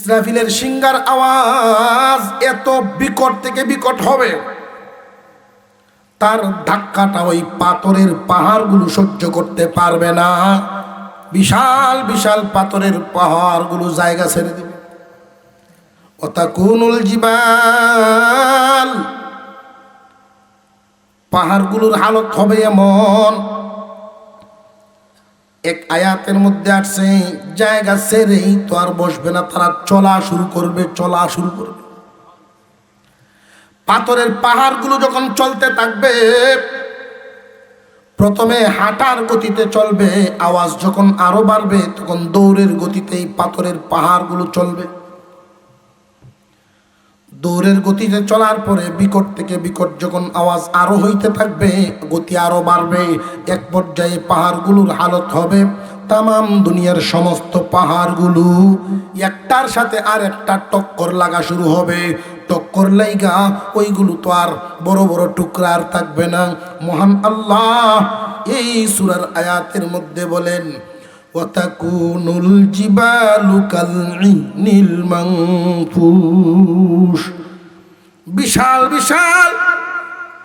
ইসরাফিলের singer আওয়াজ এত বিকট থেকে বিকট হবে। তার ধাক্কাটা ওই পাথরের পাহাড়গুলো সহ্য করতে পারবে না। বিশাল বিশাল পাথরের পাহাড়গুলো জায়গা ছেড়ে দিবে। অতাকুনুল জিবাল। পাহাড়গুলোর হালত হবে এমন এক আয়াতের মধ্যে আসছে, জায়গা সেরেই তো আর বসবে না, তারা চলা শুরু করবে, চলা শুরু করবে। পাথরের পাহাড়গুলো যখন চলতে থাকবে, প্রথমে হাঁটার গতিতে চলবে, আওয়াজ যখন আরও বাড়বে, তখন দৌড়ের গতিতেই পাথরের পাহাড়গুলো চলবে। দৌড়ের গতিতে চলার পরে বিকট থেকে বিকট যখন আওয়াজ আরও হইতে থাকবে, গতি আরও বাড়বে। এক পর্যায়ে পাহাড়গুলোর হালত হবে, তামাম দুনিয়ার সমস্ত পাহাড়গুলো। একটার সাথে আর একটা টক্কর লাগা শুরু হবে। টক্কর লাইগা, ওইগুলো তো আর বড় বড় টুকরা আর থাকবে না। মহান আল্লাহ এই সুরার আয়াতের মধ্যে বলেন وتكون الجبال كالعهن المنفوش বিশাল বিশাল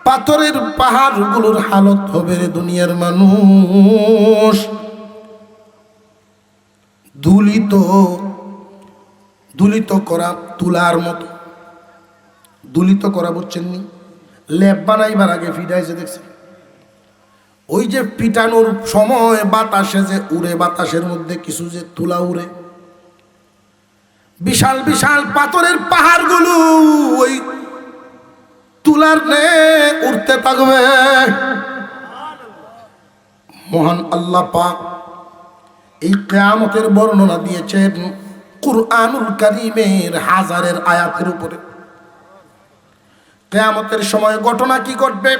পাথরের পাহাড়গুলোর হালত হবে রে দুনিয়ার মানুষ দুলিত দুলিত করা তুলার মতো দুলিত করা বুঝছেন নি লেপ বানাইবার আগে ফিডাইছে দেখছেন ওই যে পিটানোর সময় বাতাসে যে উড়ে, বাতাসের মধ্যে কিছু যে তুলা উড়ে। বিশাল বিশাল পাথরের পাহাড়গুলো ওই তুলার নে উঠতে থাকবে। মহান আল্লাহ পাক এই কেয়ামতের বর্ণনা দিয়েছেন কুরআনুল করিমের হাজারের আয়াতের উপরে। কেয়ামতের সময় ঘটনা কি ঘটবে?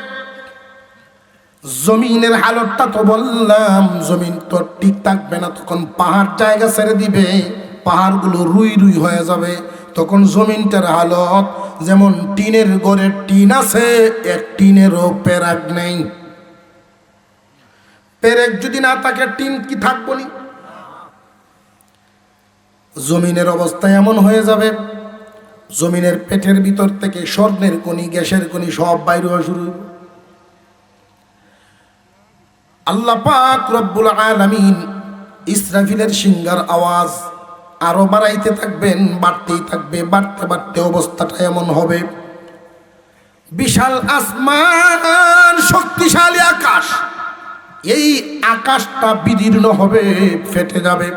জমিনের হালতটা তো বললাম, জমিন তো ঠিক থাকবে না, তখন পাহাড় জায়গা ছেড়ে দিবে, পাহাড়গুলো রুই রুই হয়ে যাবে। তখন জমিনটার হালত যেমন টিনের গড়ের টিন আছে, এক টিনেরও পেরাক নেই। পেরেক যদি না থাকে, টিন কি থাকব নি? জমিনের অবস্থা এমন হয়ে যাবে, জমিনের পেটের ভিতর থেকে স্বর্ণের কণি, গ্যাসের কণি সব বাইরে হওয়া শুরু হইবে। আল্লাহ পাক রব্বুল আলামিন ইসরাফিলের সিঙ্গার আওয়াজ আরও বাড়াইতে থাকবেন, বাড়তেই থাকবে, বাড়তে বাড়তে অবস্থাটা এমন হবে। বিশাল আসমান, শক্তিশালী আকাশ, এই আকাশটা বিদীর্ণ হবে, ফেটে যাবে।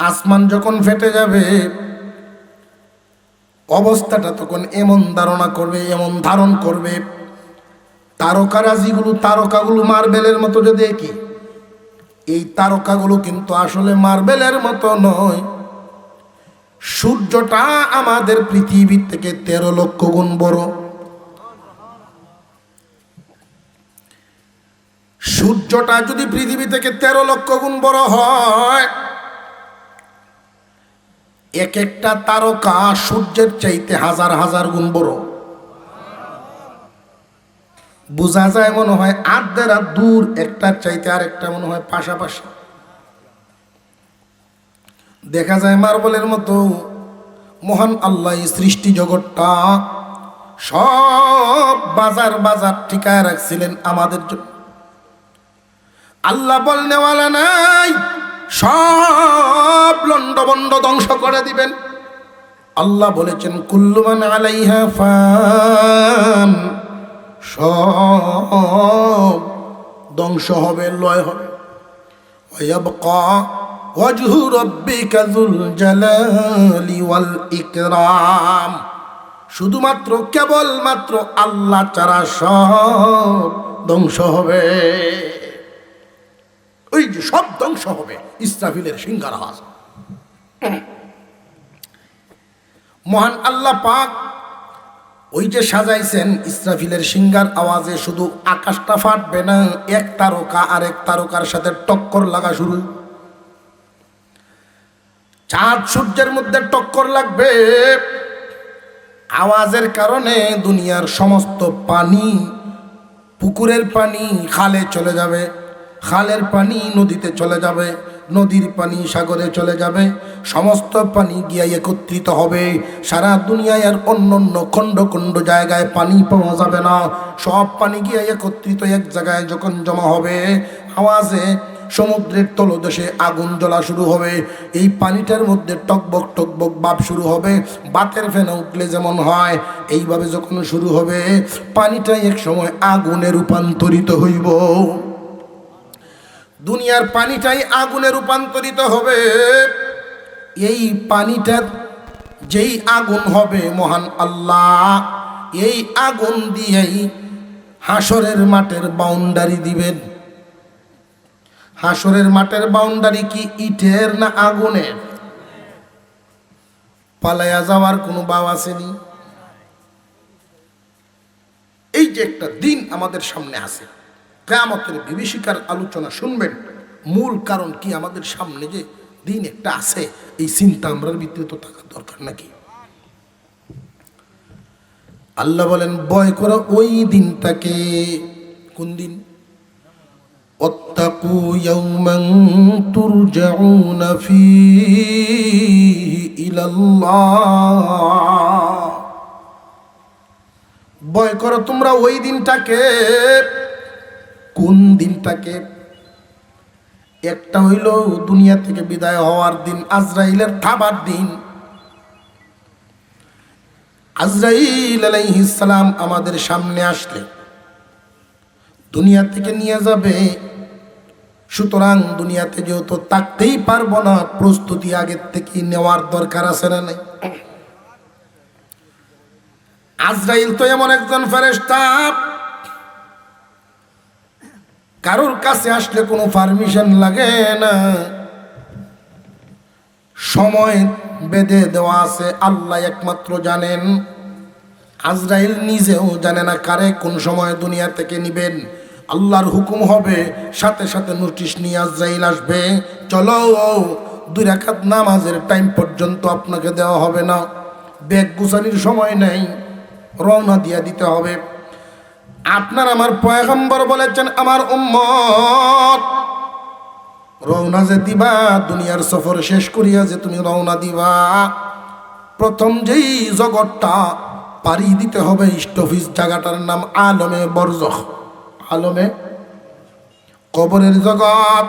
আসমান যখন ফেটে যাবে, অবস্থাটা তখন এমন ধারণা করবে, এমন ধারণ করবে। তারকারাজিগুলো তারকাগুলো মার্বেলের মতো যদি দেখি। এই তারকাগুলো কিন্তু আসলে মার্বেলের মতো নয়। সূর্যটা আমাদের পৃথিবীর থেকে তেরো লক্ষ গুণ বড়। সূর্যটা যদি পৃথিবী থেকে তেরো লক্ষ গুণ বড় হয়, এক একটা তারকা সূর্যের চাইতে হাজার হাজার গুণ বড়। বোঝা যায় মনে হয় আর দূর, একটার চাইতে আর একটা মনে হয় পাশাপাশি। দেখা যায় মার্বলের মতো মহান আল্লাহ সৃষ্টি জগৎটা সব বাজার বাজার ঠিকায় রাখছিলেন আমাদের জন্য। আল্লাহ বলনেওয়ালা নাই, সব লন্ডবন্ড ধ্বংস করে দিবেন। আল্লাহ বলেছেন কুল্লুমান আলাইহা ফান। সব ধ্বংস হবে লয় হবে ويبقى وجه ربك ذو الجلال والإكرام শুধুমাত্র কেবলমাত্র আল্লাহ ছাড়া সব ধ্বংস হবে ওই যে সব ধ্বংস হবে ইসরাফিলের সিঙ্গার আওয়াজ মহান আল্লাহ পাক ওই যে সাজাইছেন ইসরাফিলের সিঙ্গার আওয়াজে শুধু আকাশটা ফাটবে না, এক তারকা আর এক তারকার সাথে টক্কর লাগা শুরু। চাঁদ সূর্যের মধ্যে টক্কর লাগবে। আওয়াজের কারণে দুনিয়ার সমস্ত পানি পুকুরের পানি খালে চলে যাবে, খালের পানি নদীতে চলে যাবে। নদীর পানি সাগরে চলে যাবে, সমস্ত পানি গিয়া একত্রিত হবে। সারা দুনিয়ায় আর অন্য অন্য খণ্ড খণ্ড জায়গায় পানি পাওয়া যাবে না। সব পানি গিয়া একত্রিত এক জায়গায় যখন জমা হবে, আওয়াজে সমুদ্রের তলদেশে আগুন জ্বলা শুরু হবে। এই পানিটার মধ্যে টকবক টকবক বাপ শুরু হবে, বাতের ফেনা উঠলে যেমন হয়, এইভাবে যখন শুরু হবে পানিটা এক সময় আগুনে রূপান্তরিত হইব। দুনিয়ার পানিটাই আগুনে রূপান্তরিত হবে। এই পানিটার যেই আগুন হবে মহান আল্লাহ, এই আগুন দিয়েই হাসরের মাঠের বাউন্ডারি দিবেন। হাসরের মাঠের বাউন্ডারি কি ইটের না আগুনের? পালাইয়া যাওয়ার কোনো বাও আসেনি? এই যে একটা দিন আমাদের সামনে আছে। কেয়ামতের বিভীষিকার আলোচনা শুনবেন মূল কারণ কি আমাদের সামনে যে দিন একটা আছে এই চিন্তা আমরার ভিতরে তো থাকার দরকার নাকি আল্লাহ বলেন বয় করা ওই দিনটাকে কোন দিন واتقوا يوما ترجعون فيه إلى الله ভয় করো তোমরা ওই দিনটাকে কোন দিনটাকে একটা হইল দুনিয়া থেকে বিদায় হওয়ার দিন, আজরাইলের থাবার দিন। আজরাইল আলাইহিস সালাম আমাদের সামনে আসলে। দুনিয়া থেকে নিয়ে যাবে। সুতরাং দুনিয়াতে যেহেতু থাকতেই পারব না, প্রস্তুতি আগের থেকে নেওয়ার দরকার আছে না নাই? আজরাইল তো এমন একজন ফেরেস্তা কারোর কাছে আসলে কোনো পারমিশন লাগে না। সময় বেঁধে দেওয়া আছে, আল্লাহ একমাত্র জানেন। আজরাইল নিজেও জানে না কারে কোন সময় দুনিয়া থেকে নিবেন। আল্লাহর হুকুম হবে, সাথে সাথে নোটিশ নিয়ে আজরাইল আসবে। চলো, দুই রাখাত নামাজের টাইম পর্যন্ত আপনাকে দেওয়া হবে না। ব্যাগ গুছানির সময় নেই, রওনা দিয়া দিতে হবে। আপনার আমার পয়গম্বর বলেছেন, আমার উম্মত, রওনা যে দিবা, দুনিয়ার সফর শেষ করিয়া যে তুমি রওনা দিবা, প্রথম যেই জগৎটা পাড়ি দিতে হবে স্টফিস জায়গাটার নাম আলমে বরজখ আলমে? কবরের জগৎ।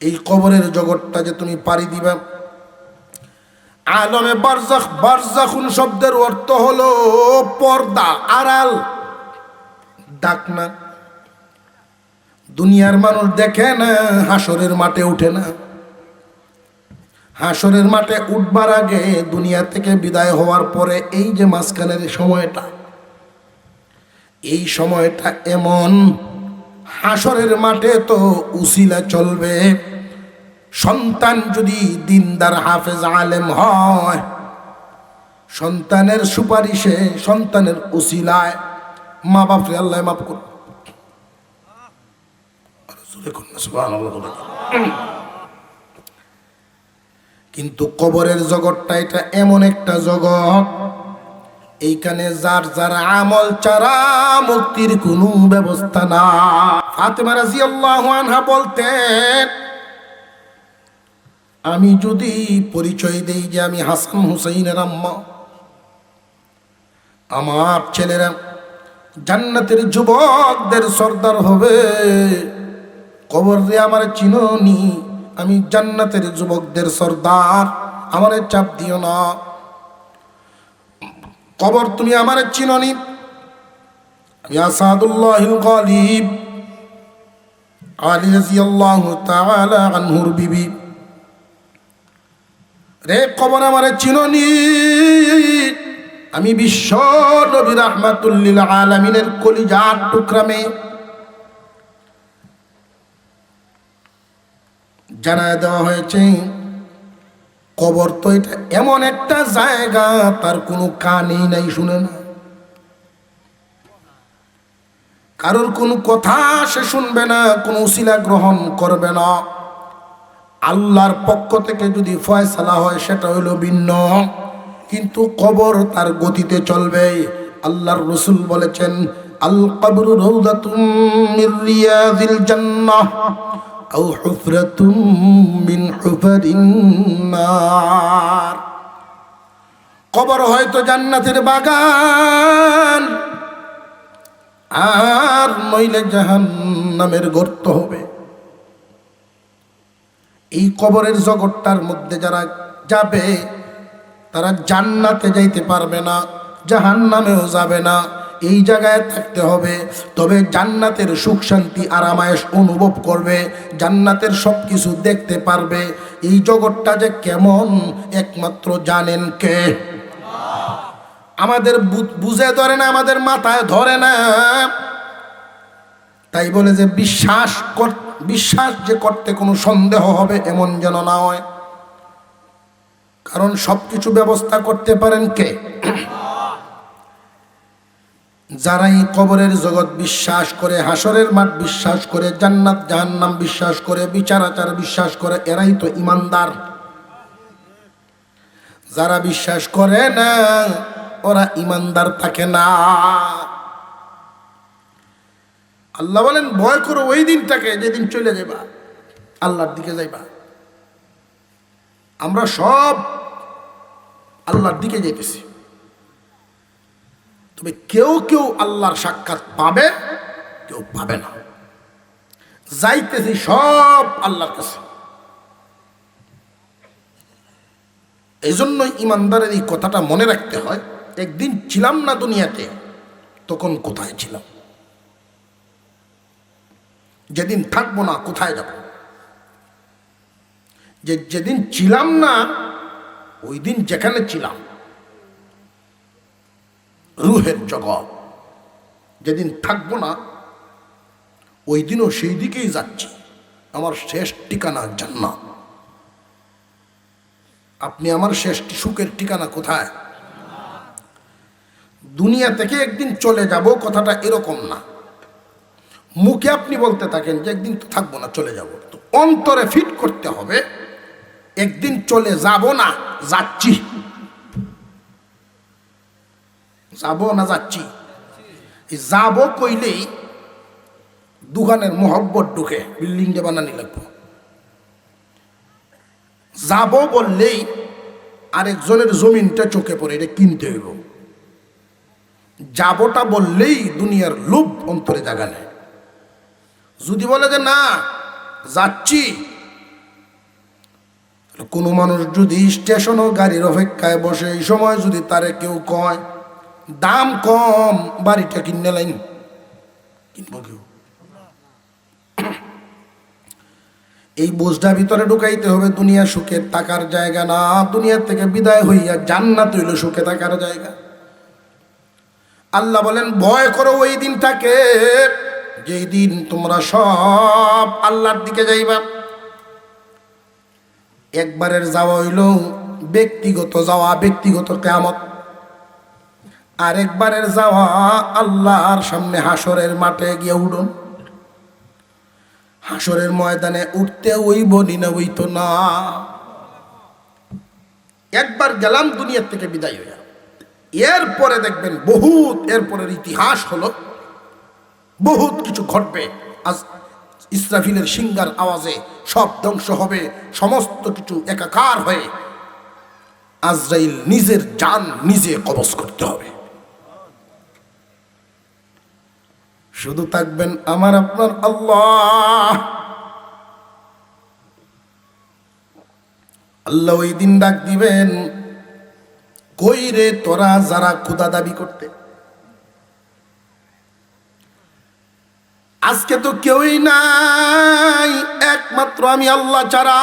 এই কবরের জগৎটা যে তুমি পাড়ি দিবা আলমে বারজাখ, বারজাখুন শব্দের অর্থ হলো পর্দা, আড়াল। ডাক না। দুনিয়ার মানুষ দেখে না, হাসরের মাঠে উঠে না। হাসরের মাঠে উঠবার আগে দুনিয়া থেকে বিদায় হওয়ার পরে এই যে মাঝখানের সময়টা, এই সময়টা এমন, হাসরের মাঠে তো উসিলা চলবে। সন্তান যদি দিনদার হাফেজ আলেম হয়, সন্তানের সুপারিশে, সন্তানের উসিলায় মা বাপরে আল্লাহ মাফ করুন কিন্তু কবরের জগৎটা এটা এমন একটা জগৎ, এইখানে যার যার আমল চারা মুক্তির কোনো ব্যবস্থা না ফাতেমা রাজিয়াল্লাহু আনহা বলতেন আমি যদি পরিচয় দেই যে আমি হাসান হুসাইনের আম্মা, আমার ছেলেরা জান্নাতের যুবকদের সর্দার হবে। কবর রে আমার চিননি, আমি জান্নাতের যুবকদের সর্দার, আমার চাপ দিও না। কবর তুমি আমার চিননি, আমি আসাদুল্লাহ গালিব। আলী রাজিয়াল্লাহু তাআলা আনহুর বিবি। রে কবর আমার চিননি। আমি বিশ্ব নবী রহমাতুল্লিল আলমিনের কলিজার টুকরা মেয়ে। জানায় দেওয়া হয়েছে, কবর তো এটা এমন একটা জায়গা, তার কোনো কানেই নাই শুনে না। কারোর কোনো কথা সে শুনবে না, কোনো উশিলা গ্রহণ করবে না। আল্লাহর পক্ষ থেকে যদি ফয়সালা হয়, সেটা হলো ভিন্ন। কিন্তু কবর তার গতিতে চলবে। আল্লাহর রসুল বলেছেন, আল কবর মিন কবর হয়তো জান্নাতের বাগান, আর নইলে জাহান্নামের গর্ত হবে। এই কবরের জগৎটার মধ্যে যারা যাবে, তারা জান্নাতে যাইতে পারবে না, জাহান্নামেও যাবে না। এই জায়গায় থাকতে হবে, তবে জান্নাতের সুখ শান্তি আরামায়েশ অনুভব করবে, জান্নাতের সব কিছু দেখতে পারবে। এই জগৎটা যে কেমন, একমাত্র জানেন কে? আমাদের বুঝে ধরে না, আমাদের মাথায় ধরে না। তাই বলে যে বিশ্বাস বিশ্বাস যে করতে কোনো সন্দেহ হবে এমন যেন না হয়। কারণ সব কিছু ব্যবস্থা করতে পারেন কে? যারা এই কবরের জগৎ বিশ্বাস করে, হাসরের মাঠ বিশ্বাস করে, জান্নাত, জাহান্নাম বিশ্বাস করে বিচার আচার বিশ্বাস করে, এরাই তো ইমানদার। যারা বিশ্বাস করে না, ওরা ইমানদার থাকে না। আল্লাহ বলেন, ভয় করো ওই দিনটাকে যেদিন চলে যাবা আল্লাহর দিকে যাইবা। আমরা সব আল্লাহর দিকে যেতেছি তবে কেউ কেউ আল্লাহর সাক্ষাৎ পাবে, কেউ পাবে না। যাইতেছি সব আল্লাহর কাছে। এই জন্য ইমানদারের এই কথাটা মনে রাখতে হয়, একদিন ছিলাম না দুনিয়াতে, তখন কোথায় ছিলাম? যেদিন থাকব না, কোথায় যাব? যে যেদিন ছিলাম না ওই দিন যেখানে ছিলাম, রুহের জগৎ। যেদিন থাকব না ওই দিনও সেই দিকেই যাচ্ছি। আমার শেষ ঠিকানা জান্নাত। আপনি আমার শেষ সুখের ঠিকানা কোথায়? দুনিয়া থেকে একদিন চলে যাব, কথাটা এরকম না। মুখে আপনি বলতে থাকেন যে একদিন তো থাকব না, চলে যাব। তো অন্তরে ফিট করতে হবে, একদিন চলে যাব না, যাচ্ছি। যাব না, যাচ্ছি। যাব কইলেই দোকানের মোহব্বত ঢুকে, বিল্ডিংটা বানানি লাগবো। যাব বললেই আরেকজনের জমিনটা চোখে পড়ে, এটা কিনতে হইব। যাবটা বললেই দুনিয়ার লোভ অন্তরে জাগা নেয় যদি বলে যে না, যাচ্ছি। কোনো মানুষ যদি স্টেশন ও গাড়ির অপেক্ষায় বসে, এই সময় যদি তারে কেউ কয়, দাম কম, বাড়িটা কিনে লাইন কিনবো কেউ। এই বোঝটা ভিতরে ঢুকাইতে হবে, দুনিয়া সুখে থাকার জায়গা না। দুনিয়ার থেকে বিদায় হইয়া জান্নাত হইল সুখে থাকার জায়গা। আল্লাহ বলেন, ভয় করো ওই দিনটাকে। যেই দিন তোমরা সব আল্লাহর দিকে যাইবা, একবারের যাওয়া হইল ব্যক্তিগত যাওয়া ব্যক্তিগত কেমত আরেকবারের যাওয়া আল্লাহর সামনে হাসরের মাঠে গিয়ে উঠুন। হাসরের ময়দানে উঠতে ওই বনি না ওই তো না। একবার গেলাম দুনিয়ার থেকে বিদায় হইয়া। এরপরে দেখবেন বহুত, এরপরের ইতিহাস হলো বহুত কিছু ঘটবে। আজ ইসরাফিলের সিঙ্গার আওয়াজে সব ধ্বংস হবে, সমস্ত কিছু একাকার হয়ে। আজরাইল নিজের যান নিজে কবজ করতে হবে। শুধু থাকবেন আমার, আপনার আল্লাহ। আল্লাহ ওই দিন ডাক দিবেন, কই রে তোরা যারা ক্ষুদা দাবি করতে? আজকে তো কেউই নাই, একমাত্র আমি আল্লাহ ছাড়া।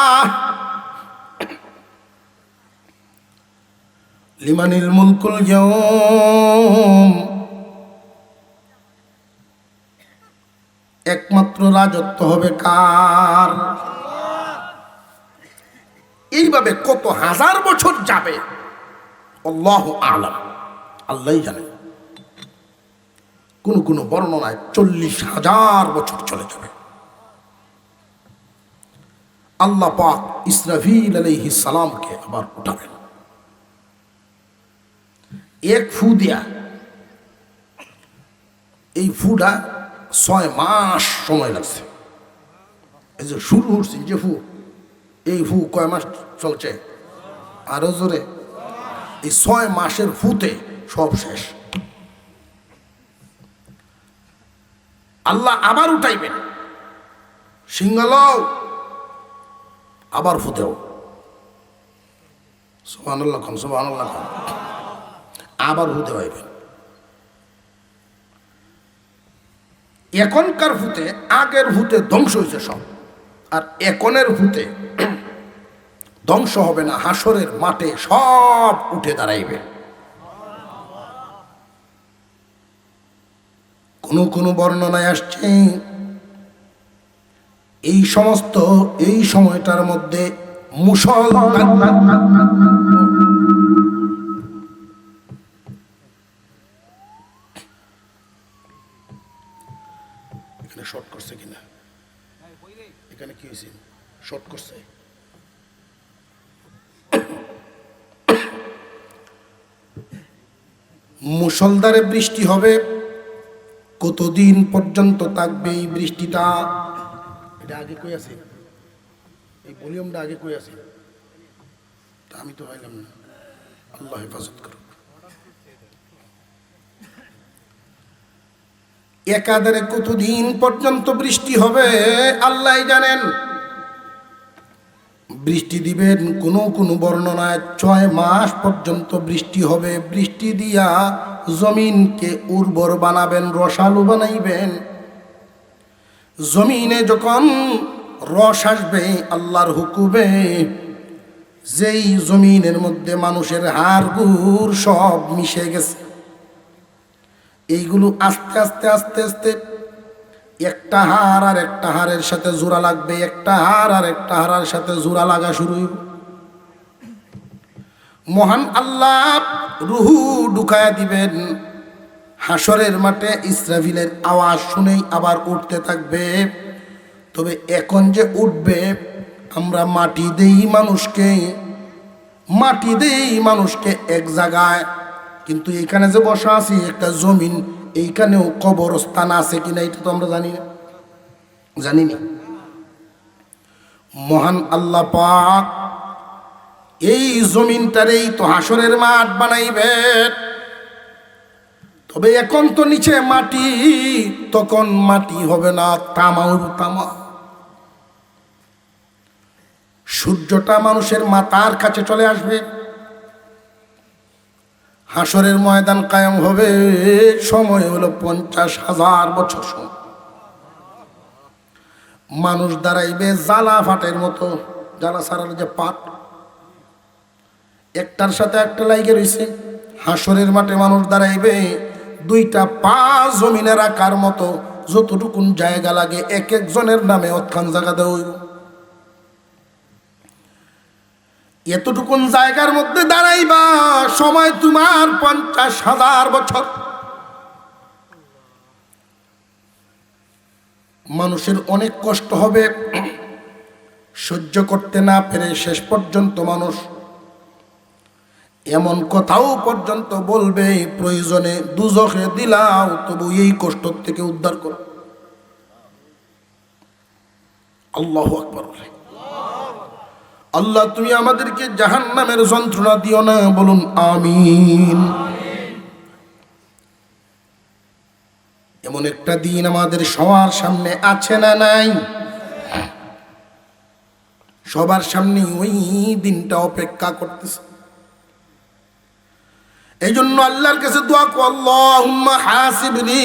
লিমানিল মুলকুল একমাত্র রাজত্ব হবে কার? এইভাবে কত হাজার বছর যাবে? আল্লাহ আলাম। আল্লাহ জানে। কোন কোন বর্ণনায় চল্লিশ হাজার বছর চলে যাবে। আল্লাহ পাক ইসরাফিল আলাইহিস সালামকে আবার উঠাবেন। এক ফু দিয়া, এই ফুটা ছয় মাস সময় লাগছে। এই যে শুরু উঠছি যে ফু, এই ফু কয় মাস চলছে? আরও জোরে। এই ছয় মাসের ফুতে সব শেষ। আল্লাহ আবার উঠাইবেন। সিঙ্গল আবার ফুতেও সোহানুল্লাহ খান সোহানুল্লাহ আবার ফুতে হইবেন। এখনকার ভূতে আগের ভূতে ধ্বংস হয়েছে সব। আর এখনের ভূতে ধ্বংস হবে না, হাসরের মাঠে সব উঠে দাঁড়াইবে। কোনো কোনো বর্ণনায় আসছে, এই সমস্ত, এই সময়টার মধ্যে মুসল এখানে শর্ট করছে কিনা? এখানে কি হয়েছে? শর্ট করছে। মুসলধারে বৃষ্টি হবে কতদিন পর্যন্ত থাকবে এই বৃষ্টিটা? এটা আগে কই আছে? এই ভলিউমটা আগে কই আছে? আমি তো পাইলাম না। আল্লাহ হেফাজত করুক। একাধারে কতদিন পর্যন্ত বৃষ্টি হবে আল্লাহ জানেন। বৃষ্টি দিবেন কোনো কোনো বর্ণনায় ছয় মাস পর্যন্ত বৃষ্টি হবে। বৃষ্টি দিয়া জমিনকে উর্বর বানাবেন, রসালু বানাইবেন। জমিনে যখন রস আসবে, আল্লাহর হুকুবে যেই জমিনের মধ্যে মানুষের হাড়, গুড় সব মিশে গেছে। এইগুলো আস্তে আস্তে আস্তে আস্তে একটা হার আর একটা হারের সাথে জোড়া লাগবে, একটা হার আর একটা হারার সাথে জোড়া লাগা শুরু হইব। মহান আল্লাহ রুহু ঢুকায়া দিবেন। হাসরের মাঠে ইসরাফিলের আওয়াজ শুনেই আবার উঠতে থাকবে। তবে এখন যে উঠবে, আমরা মাটি দেই মানুষকে, মাটি দেই মানুষকে এক জায়গায়। কিন্তু এইখানে যে বসা আছি, একটা জমিন, এইখানেও কবরস্থান আছে কিনা এটা তো আমরা জানি না। জানি না মহান আল্লাহ পাক এই জমিনটারেই তো হাসরের মাঠ বানাইবে। তবে এখন তো নিচে মাটি, তখন মাটি হবে না তামা তামা। সূর্যটা মানুষের মাতার কাছে চলে আসবে। হাসরের ময়দান কায়েম হবে, সময় হলো পঞ্চাশ হাজার বছর সময়। মানুষ দাঁড়াইবে জ্বালা ফাটের মতো, জ্বালা সারার যে পাট। একটার সাথে একটা লাইগে রয়েছে হাসরের মাঠে মানুষ দাঁড়াইবে। দুইটা পা জমিনে রাখার মতো যতটুকুন জায়গা লাগে, এক একজনের নামে অতখান জায়গা দেওয়া হইব। এতটুকুন জায়গার মধ্যে দাঁড়াইবা, সময় তোমার পঞ্চাশ হাজার বছর। মানুষের অনেক কষ্ট হবে। সহ্য করতে না পেরে শেষ পর্যন্ত মানুষ এমন কথাও পর্যন্ত বলবে, প্রয়োজনে দুজখে দিলাও, তবু এই কষ্ট থেকে উদ্ধার করো। আল্লাহ আকবর। আল্লাহ, তুমি আমাদেরকে জাহান নামের যন্ত্রণা দিও না, বলুন আমিন। এমন একটা দিন আমাদের সবার সামনে আছে না নাই? সবার সামনে ওই দিনটা অপেক্ষা করতেছে। এই জন্য আল্লাহর কাছে দোয়া কো আল্লাহুম্মা হাসিবনি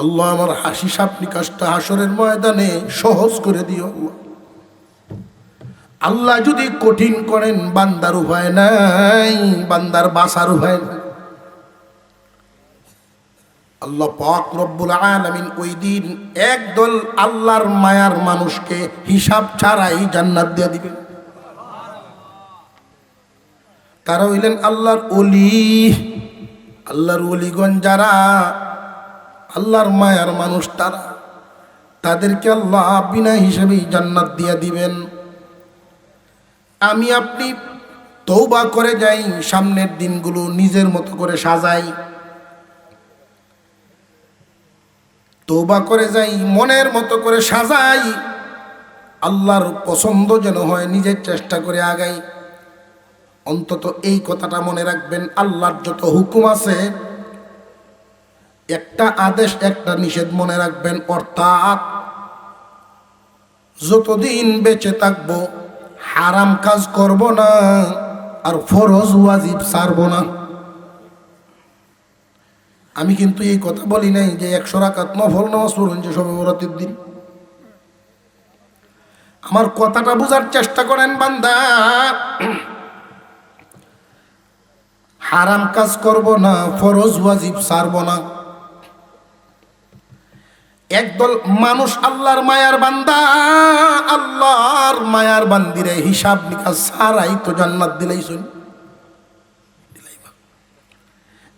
আল্লাহ আমার হাসি সাপ নিকাশটা হাসরের ময়দানে সহজ করে দিও আল্লাহ। আল্লাহ যদি কঠিন করেন, বান্দার উপায় নাই, বান্দার বাসার উপায় নাই। আল্লাহ পাক রব্বুল আলামিন ওই দিন একদল আল্লাহর মায়ার মানুষকে হিসাব ছাড়াই জান্নাত দিয়ে দিবেন। তারা হইলেন আল্লাহর অলি আল্লাহর অলিগণ যারা, আল্লাহর মায়ার মানুষ তারা। তাদেরকে আল্লাহ বিনা হিসেবেই জান্নাত দিয়া দিবেন। আমি আপনি তৌবা করে যাই, সামনের দিনগুলো নিজের মতো করে সাজাই। তৌবা করে যাই, মনের মতো করে সাজাই। আল্লাহর পছন্দ যেন হয়, নিজের চেষ্টা করে আগাই। অন্তত এই কথাটা মনে রাখবেন, আল্লাহর যত হুকুম আছে, একটা আদেশ, একটা নিষেধ মনে রাখবেন, অর্থাৎ যতদিন বেঁচে থাকব, হারাম কাজ করব না, আর ফরজ ওয়াজিব সারব না। আমি কিন্তু এই কথা বলি নাই যে একশো রাকাত নফল নামাজ পড়ুন যে সবে বরাতের দিন। আমার কথাটা বোঝার চেষ্টা করেন বান্দা। হারাম কাজ করব না, ফরজ ওয়াজিব সারব না। একদল মানুষ আল্লাহর মায়ার বান্দা, আল্লাহর মায়ার বান্দিরে হিসাব নিকাশ সারাই তো জান্নাত দিলেই শুন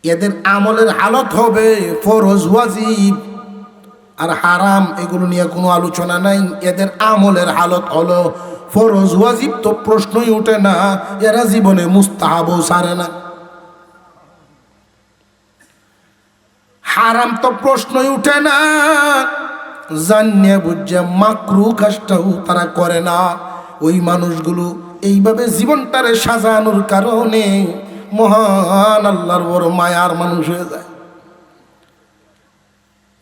এদের আমলের হালত হবে ফরজ ওয়াজিব, আর হারাম এগুলো নিয়ে কোনো আলোচনা নাই। এদের আমলের হালত হলো ফরজ ওয়াজিব তো প্রশ্নই ওঠে না, এরা জীবনে মুস্তাহাবও সারে না। হারাম তো প্রশ্নই উঠে না। জানিয়ে বুঝছে মাকরু কাজটাও তারা করে না। ওই মানুষগুলো এইভাবে জীবনটারে সাজানোর কারণে মহান আল্লাহর বড় মায়ার মানুষ হয়ে যায়।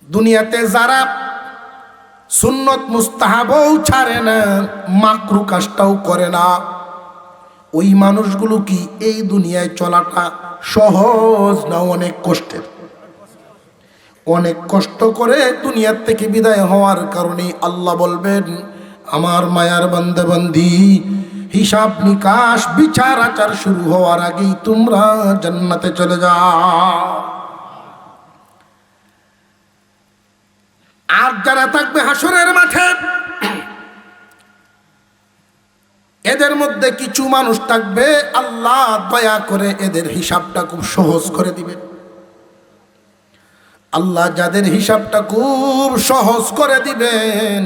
দুনিয়াতে যারা সুন্নত মুস্তাহাবও ছাড়ে না, মাকরু কাজটাও করে না। ওই মানুষগুলো কি এই দুনিয়ায় চলাটা সহজ না অনেক কষ্টের? অনেক কষ্ট করে দুনিয়ার থেকে বিদায় হওয়ার কারণে আল্লাহ বলবেন, আমার মায়ার বান্দে বান্দি হিসাব নিকাশ, বিচার আচার শুরু হওয়ার আগেই তোমরা জান্নাতে চলে যাও। আর যারা থাকবে হাসরের মাঠে, এদের মধ্যে কিছু মানুষ থাকবে, আল্লাহ দয়া করে এদের হিসাবটা খুব সহজ করে দিবেন। আল্লাহ যাদের হিসাবটা খুব সহজ করে দিবেন,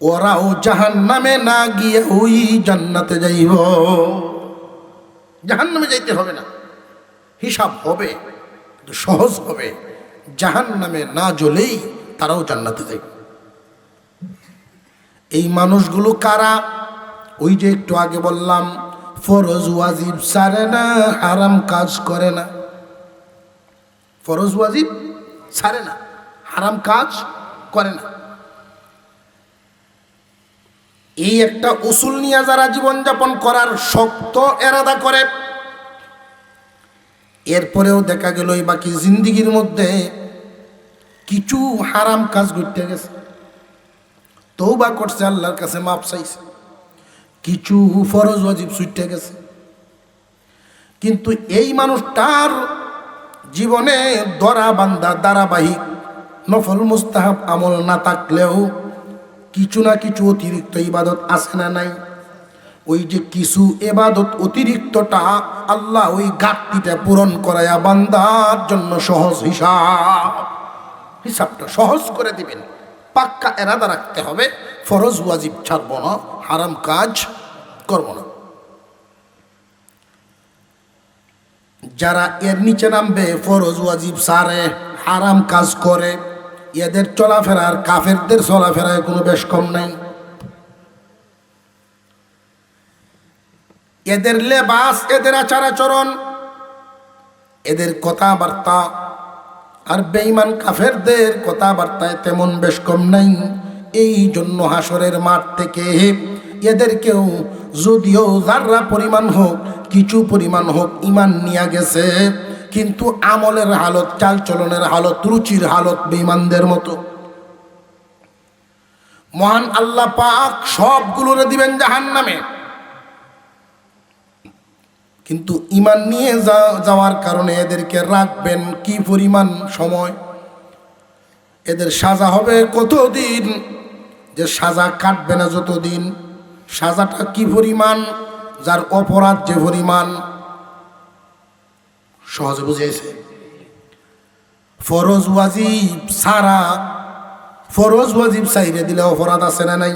ওরাও জাহান নামে না গিয়ে ওই জান্নাতে যাইব। জাহান নামে যাইতে হবে না। হিসাব হবে সহজ হবে। জাহান নামে না জ্বলেই তারাও জান্নাতে যাইবে। এই মানুষগুলো কারা? ওই যে একটু আগে বললাম, ফরজ ওয়াজিব সারে না, হারাম কাজ করে না। ফরজ ওয়াজিব ছাড়ে না, হারাম কাজ করে না। এই একটা উসুল নিয়ে যারা জীবনযাপন করার শক্ত এরাদা করে, এরপরেও দেখা গেল এই বাকি জিন্দিগির মধ্যে কিছু হারাম কাজ করতে গেছে। তৌবা করছে, আল্লাহর কাছে মাপ চাইছে। কিছু ফরজ ওয়াজিব ছুটতে গেছে। কিন্তু এই মানুষটার জীবনে দরা বান্দা ধারাবাহিক নফল মুস্তাহাব আমল না থাকলেও কিছু না কিছু অতিরিক্ত ইবাদত আছে না নাই? ওই যে কিছু এবাদত অতিরিক্তটা আল্লাহ ওই ঘাটতিটা পূরণ করায়া বান্দার জন্য সহজ হিসাব। হিসাবটা সহজ করে দিবেন। পাক্কা এরাদা রাখতে হবে। ফরজ ওয়াজিব ছাড়ব না। হারাম কাজ করব না। যারা এর নিচে নামবে, ফরজ ওয়াজিব সারে, হারাম কাজ করে। এদের চলাফেরার কাফেরদের চলাফেরায় কোনো বেশ কম নাই। এদের লেবাস, এদের আচার আচরণ, এদের কথাবার্তা, আর বেইমান কাফেরদের কথাবার্তায় তেমন বেশ কম নাই। এই জন্য হাসরের মাঠ থেকে এদেরকেও যদিও যাররা পরিমাণ হোক, কিছু পরিমাণ হোক ইমান নিয়ে গেছে, কিন্তু আমলের হালত, চালচলনের হালত, রুচির হালত বেইমানদের মতো। মহান আল্লাহ পাক সবগুলোরে দিবেন জাহান নামে কিন্তু ইমান নিয়ে যাওয়ার কারণে এদেরকে রাখবেন কি পরিমাণ সময়? এদের সাজা হবে কতদিন? যে সাজা কাটবে না যতদিন? সাজাটা কি পরিমাণ, যার অপরাধ যে পরিমাণ, সহজে বুঝিয়েছে। ফরজ ওয়াজিব সারা ফরজ ওয়াজিব সাইরে দিলে অপরাধ আছে না নাই?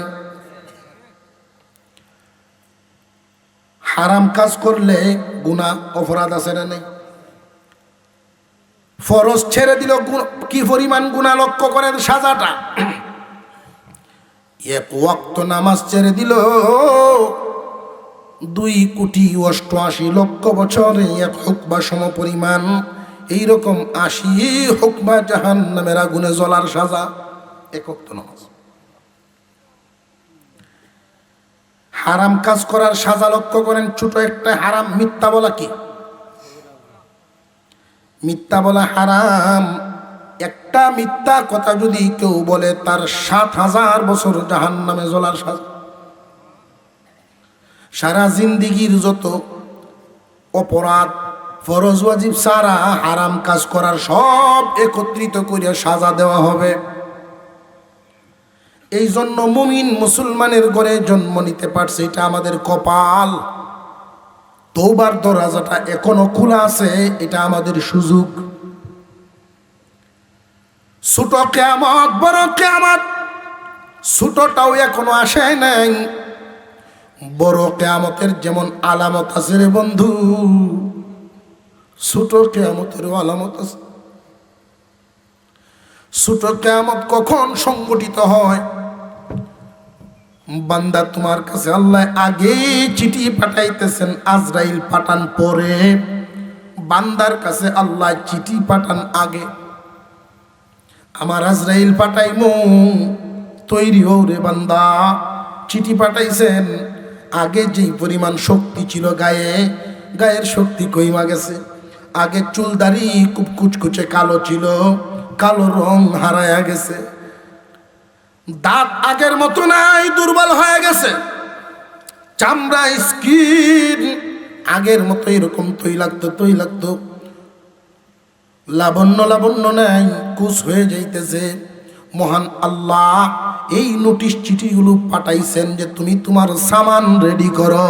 হারাম কাজ করলে গুণা অপরাধ আছে না নাই? ফরজ ছেড়ে দিল কি পরিমাণ গুণা লক্ষ্য করেন সাজাটা? এক ওয়াক্ত নামাজ ছেড়ে দিল। দুই কোটি অষ্টআশি লক্ষ বছরে এক হুকবা সম পরিমাণ এইরকম আশি হুকবা জাহান নামের আগুনে জ্বলার সাজা এক ওয়াক্ত নামাজ। হারাম কাজ করার সাজা লক্ষ্য করেন ছোট একটা হারাম, মিথ্যা বলা কি? মিথ্যা বলা হারাম। একটা মিথ্যা কথা যদি কেউ বলে, তার সাত হাজার বছর জাহান নামে জ্বলার সাজা। সারা জিন্দিগির যত অপরাধ, ফরজ ওয়াজিব সারা হারাম কাজ করার সব একত্রিত করে সাজা দেওয়া হবে। এই জন্য মুমিন মুসলমানের ঘরে জন্ম নিতে পারছে, এটা আমাদের কপাল। তৌবার দরজাটা এখনও খোলা আছে, এটা আমাদের সুযোগ। ছোট কেয়ামত, বড় কেয়ামত। ছোটটাও এখনও আসে নাই। বড় কেয়ামতের যেমন আলামত আছে রে বন্ধু, ছোট কেয়ামতেরও আলামত আছে। ছোট কেয়ামত কখন সংগঠিত হয়? বান্দা তোমার কাছে আল্লাহ আগে চিঠি পাঠাইতেছেন, আজরাইল পাঠান পরে। বান্দার কাছে আল্লাহ চিঠি পাঠান আগে। আমার আজরাইল পাঠাইমু। তৈরি হও রে বান্দা। চিঠি পাঠাইছেন। আগে যেই পরিমাণ শক্তি ছিল গায়ে, গায়ের শক্তি কইমা গেছে। আগে চুলদারি খুব কুচকুচে কালো ছিল, কালো রং হারায়া গেছে। দাঁত আগের মতো নাই, দুর্বল হয়ে গেছে। চামড়া স্কিন আগের মতো এরকম তৈলাক্ত তৈলাক্ত। লাবণ্য লাবণ্য নাই, কুশ হয়ে যাইতেছে। মহান আল্লাহ, এই নোটিশ চিঠিগুলো পাঠাইছেন যে তুমি তোমার সামান রেডি করো।